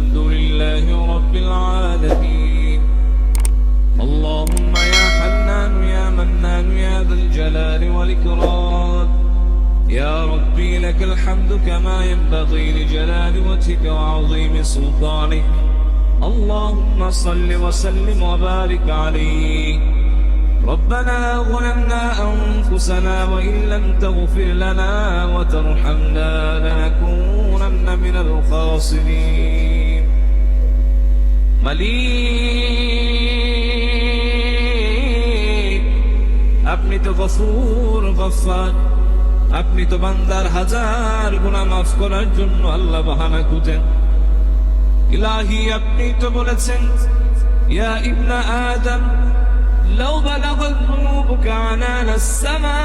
الحمد لله رب العالمين. اللهم يا حنان يا منان يا ذا الجلال والإكرام. يا ربي لك الحمد كما ينبغي لجلال وجهك وعظيم سلطانك. اللهم صل وسلم وبارك عليه. ربنا ظلمنا أنفسنا وإن لم تغفر لنا وترحمنا لنكونن من الخاسرين. মালিক আপনি তো গফুর গফার আপনি তো বান্দার হাজার গুনাহ মাফ করার জন্য আল্লাহ বাহানা খুঁজেন ইলাহি আপনি তো বলেছেন ইয়া ইবনা আদম لو بلغت ذنوبك عنان السماء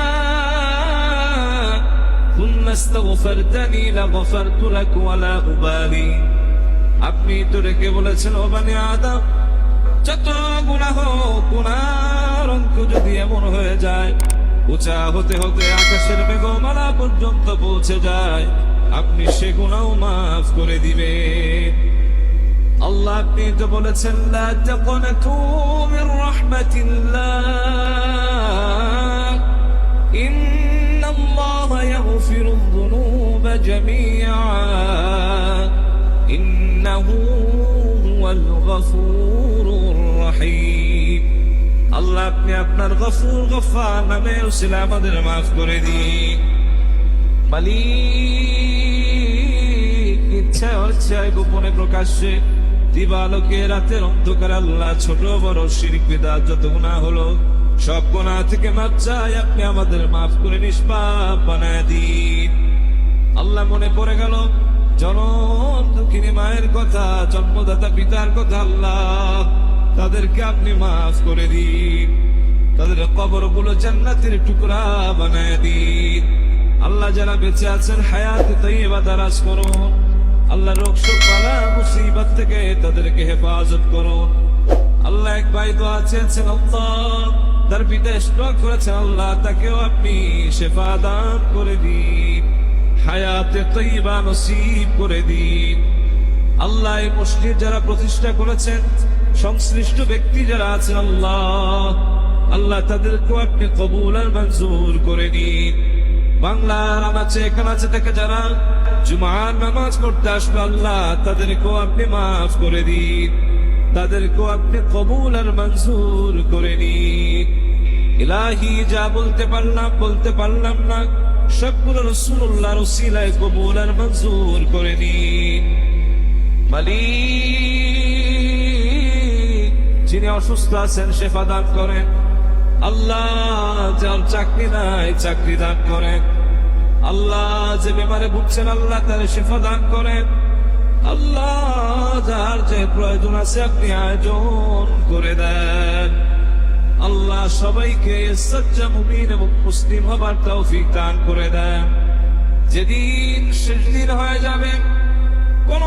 ثم استغفرتني لغفرت لك ولا أبالي আপনি তো রেখে বলেছেন, ও বানি আদম, যত গুনাহ গুনার অঙ্ক যদি এমন হয়ে যায়, উঁচা হতে হতে আকাশের মেঘমালা পর্যন্ত পৌঁছে যায়, আপনি সে গুনাও মাফ করে দিবে আল্লাহ আপনি তো বলেছেন, লা তাকনাতু মির আল্লাহ, আপনি আপনার গফুর গফার নামে উসিলা আমাদের মাফ করে দিন। মালিক, ইচ্ছা অনিচ্ছায় গোপনে প্রকাশ্যে দিবালোকে রাতের অন্ধকার আল্লাহ, ছোট বড় শিরিক বিদাত যত গুণা হলো, সব গুণা থেকে মাপ চাই, আপনি আমাদের মাফ করে নিষ্পাপ বানায় দিন। আল্লাহ মনে পড়ে গেল মায়ের কথা, জন্মদাতা পিতার কথা আল্লাহ। তাদেরকে আপনি মাফ করে দিন। তাদের কবরগুলো জান্নাতের টুকরা বানায় দিন। আল্লাহ যারা বেঁচে আছেন, হায়াত তৈবা দারাজ করুন। আল্লাহ রোগ, শোক মুসিবত থেকে তাদেরকে হেফাজত করুন। আল্লাহ এক ভাই তো আছেন তার পিতা স্ট্রোক করেছেন আল্লাহ, তাকেও আপনি শেফা দান করে দিন। হায়াতে তৈবা নসিব করে দিন। আল্লাহ এই মসজিদ যারা প্রতিষ্ঠা করেছেন, সংশ্লিষ্ট ব্যক্তি যারা আছেন, আল্লাহ আল্লাহ তাদেরকেও আপনি কবুল আর মঞ্জুর করে নিন। বাংলার এখানে আছে থেকে যারা জুমার নামাজ পড়তে আসবে, আল্লাহ তাদেরকেও আপনি মাফ করে দিন। তাদেরকেও আপনি কবুল আর মঞ্জুর করে নিন। ইলাহি, যা বলতে পারলাম বলতে পারলাম না, সবগুলো রসুল্লাহ রসিলায় কবুল আর মঞ্জুর করে নিন। মালিক, যিনি অসুস্থ আছেন, শেফা দান করেন। আল্লাহ যার চাকরি নাই, চাকরি দান করেন। আল্লাহ যে বেমারে ভুগছেন, আল্লাহ তার শেফা দান করেন। আল্লাহ যার যে প্রয়োজন আছে, আপনি আয়োজন করে দেন। আল্লাহ সবাইকে সজ্জা মুমিন এবং মুসলিম হবার তৌফিক দান করে দেন। যেদিন শেষ দিন হয়ে যাবে, কোন